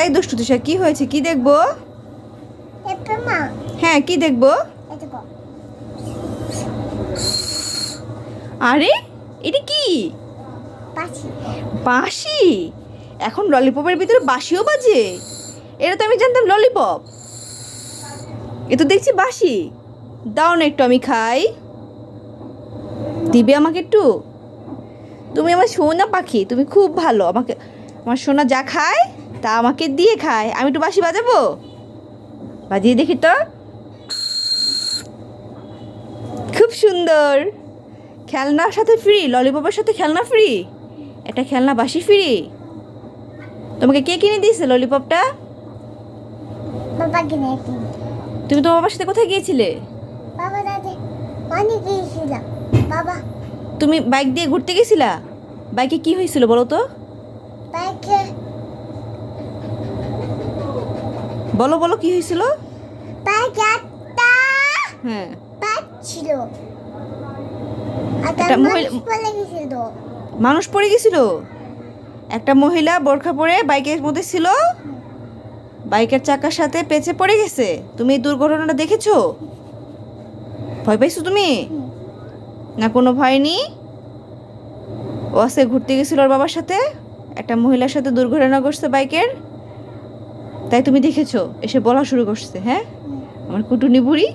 এই দুষ্টু তুষা কি হয়েছে? কি দেখব? হ্যাঁ কি দেখব? আরে এটা কি? বাঁশি? এখন ললিপপের ভিতরে বাঁশিও বাজে। এটা তো আমি জানতাম ললিপপ। এ তো দেখছি বাঁশি। দাও না একটু আমি খাই। দিবে আমাকে একটু? তুমি আমার সোনা পাখি তুমি খুব ভালো। আমাকে আমার সোনা যা খায় তা আমাকে দিয়ে খায়। আমি একটু বাঁশি বাজাবো? বাজিয়ে দেখি তো। খুব সুন্দর। খেলনার সাথে ফ্রি ললিপপের সাথে খেলনা ফ্রি একটা খেলনা বাসি ফ্রি তোমাকে কে কিনে দিয়েছে ললিপপটা? বাবা কিনে কিনে। তুমি তোমার বাবার সাথে কোথায় গিয়েছিলে? বাবা দাদে অনেক গিয়েছিলাম। বাবা। তুমি বাইক দিয়ে ঘুরতে গেছিলা? বাইকে কি হয়েছিল বলো তো? বাইকে বলো বলো কি হয়েছিল? হ্যাঁ। মানুষ পড়ে গেছিল। মানুষ পড়ে গেছিল? একটা মহিলা বোরখা পরে বাইকের মধ্যে ছিল? বাইকের চাকার সাথে পেঁচে পড়ে গেছে? তুমি এই দুর্ঘটনাটা দেখেছ? ভয় পাইছো তুমি? না কোনো ভয় নেই? ও আজকে ঘুরতে গেছিল ওর বাবার সাথে? একটা মহিলার সাথে দুর্ঘটনা ঘটছে বাইকের? তাই তুমি দেখেছ এসে বলা শুরু করছে হ্যাঁ? আমার কুটুনি বুড়ি